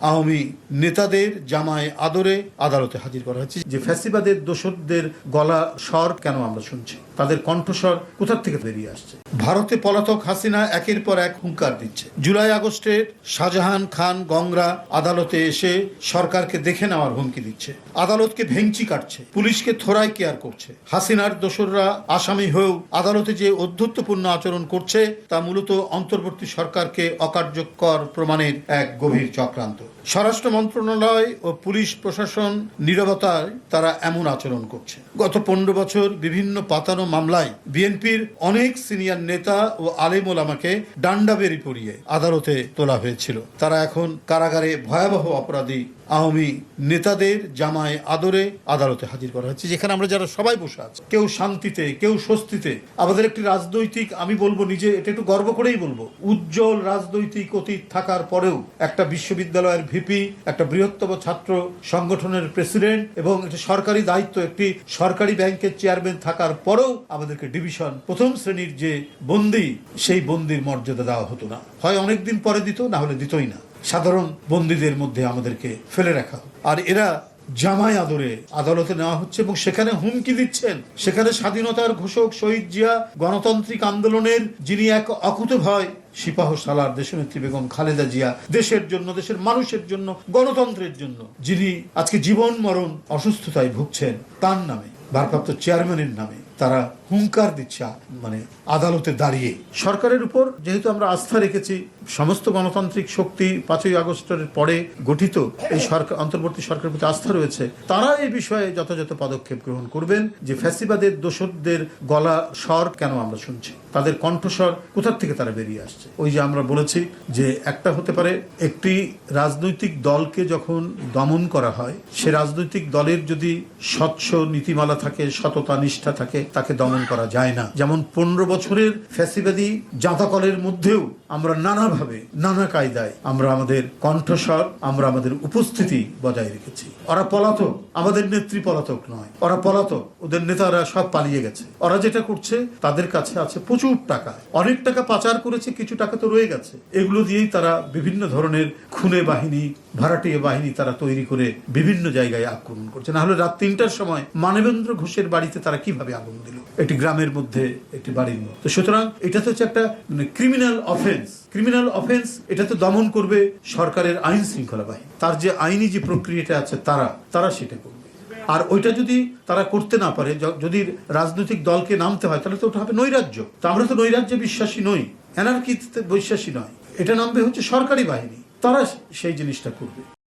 আওয়ামী নেতাদের জামায় আদরে আদালতে হাজির করা হয়েছে। যে ফ্যাসিবাদের দোষরদের গলা স্বর কেন আমরা শুনছি? তাদের কণ্ঠস্বর কোথার থেকে বেরিয়ে আসছে? ভারতে পলাতক হাসিনা একের পর এক হুঙ্কার দিচ্ছে। জুলাই আগস্টে শাহজাহান খান গংরা আদালতে এসে সরকারকে দেখে নেওয়ার হুমকি দিচ্ছে। আদালতকে ভেঙচি কাটছে। পুলিশকে থোড়াই কেয়ার করছে। হাসিনার দোসররা আসামি হয়েও আদালতে যে অধ্যত্বপূর্ণ আচরণ করছে, তা মূলত অন্তর্বর্তী সরকারকে অকার্যকর প্রমাণের এক গভীর চক্রান্ত। স্বরাষ্ট্র মন্ত্রণালয় ও পুলিশ প্রশাসন নিরবতায় তারা এমন আচরণ করছে। গত পনেরো বছর বিভিন্ন পাতানো মামলায় বিএনপির অনেক সিনিয়র নেতা ও আলেম ওলামাকে ডান্ডা বেরি পড়িয়ে আদালতে তোলা হয়েছিল। তারা এখন কারাগারে ভয়াবহ অপরাধী আওয়ামী নেতাদের জামায় আদরে আদালতে হাজির করা হচ্ছে, যেখানে আমরা যারা সবাই বসে আছি। কেউ শান্তিতে, কেউ স্বস্তিতে। আমাদের একটি রাজনৈতিক, আমি বলব নিজে, এটা একটু গর্ব করেই বলব। উজ্জ্বল রাজনৈতিক অতীত থাকার পরেও একটা বিশ্ববিদ্যালয়ের ভিপি, একটা বৃহত্তম ছাত্র সংগঠনের প্রেসিডেন্ট এবং একটি সরকারি দায়িত্ব, একটি সরকারি ব্যাংকের চেয়ারম্যান থাকার পরেও আমাদেরকে ডিভিশন প্রথম শ্রেণির যে বন্দি, সেই বন্দির মর্যাদা দেওয়া হতো না। হয় অনেকদিন পরে দিত, না হলে দিতই না। সাধারণ বন্দীদের মধ্যে আমাদেরকে ফেলে রাখা। আর এরা জামাই আদরে আদালতে নেওয়া হচ্ছে এবং সেখানে হুমকি দিচ্ছেন সেখানে স্বাধীনতার ঘোষক শহীদ জিয়া গণতান্ত্রিক আন্দোলনের যিনি এক অকুত ভয় সিপাহ সালার দেশনেত্রী বেগম খালেদা জিয়া, দেশের জন্য, দেশের মানুষের জন্য, গণতন্ত্রের জন্য, যিনি আজকে জীবন মরণ অসুস্থতায় ভুগছেন, তার নামে ভারপ্রাপ্ত চেয়ারম্যানের নামে তারা হুঙ্কার দিচ্ছে মানে আদালতে দাঁড়িয়ে। সরকারের উপর যেহেতু আমরা আস্থা রেখেছি, সমস্ত গণতান্ত্রিক শক্তি পাঁচই আগস্টের পরে গঠিত এই সরকার, অন্তর্বর্তী সরকারের প্রতি আস্থা রয়েছে, তারা এই বিষয়ে যথাযথ পদক্ষেপ গ্রহণ করবেন যে ফ্যাসিবাদের দোষদের গলা স্বর কেন আমরা শুনছি। তাদের কণ্ঠস্বর কোথার থেকে তারা বেরিয়ে আসছে? ওই যে আমরা বলেছি যে একটা হতে পারে একটি রাজনৈতিক দলকে যখন দমন করা হয়, সে রাজনৈতিক দলের যদি স্বচ্ছ নীতিমালা থাকে, সততা, নিষ্ঠা থাকে, তাকে দমন করা যায় না। যেমন পনেরো বছরের ফ্যাসিবাদী জাঁতাকলের মধ্যেও আমরা নানাভাবে, নানা কায়দায় আমরা আমাদের কণ্ঠস্বর, আমরা আমাদের উপস্থিতি বজায় রেখেছি। ওরা পলাতক, আমাদের নেত্রী পলাতক নয়। ওরা পলাতক, ওদের নেতারা সব পালিয়ে গেছে। ওরা যেটা করছে, তাদের কাছে আছে প্রচুর টাকা। অনেক টাকা পাচার করেছে, কিছু টাকা তো রয়ে গেছে। এগুলো দিয়েই তারা বিভিন্ন ধরনের খুনে বাহিনী, ভাড়াটিয়া বাহিনী তারা তৈরি করে বিভিন্ন জায়গায় আক্রমণ করছে। না হলে রাত তিনটার সময় মানবেন্দ্র ঘোষের বাড়িতে তারা কীভাবে আগুন দিল? একটি গ্রামের মধ্যে একটি বাড়ির মধ্যে। তো সুতরাং এটা তো হচ্ছে একটা মানে ক্রিমিনাল অফেন্স ক্রিমিনাল অফেন্স এটা তো দমন করবে সরকারের আইন শৃঙ্খলা বাহিনী। তার যে আইনি যে প্রক্রিয়াটা আছে তারা তারা সেটা করবে। আর ওইটা যদি তারা করতে না পারে যদি রাজনৈতিক দলকে নামতে হয়, তাহলে তো ওটা হবে নৈরাজ্য। তো আমরা তো নৈরাজ্যে বিশ্বাসী নই, এনার্কিতে বিশ্বাসী নয়। এটা নামবে হচ্ছে সরকারি বাহিনী। তারা সেই জিনিসটা করবে।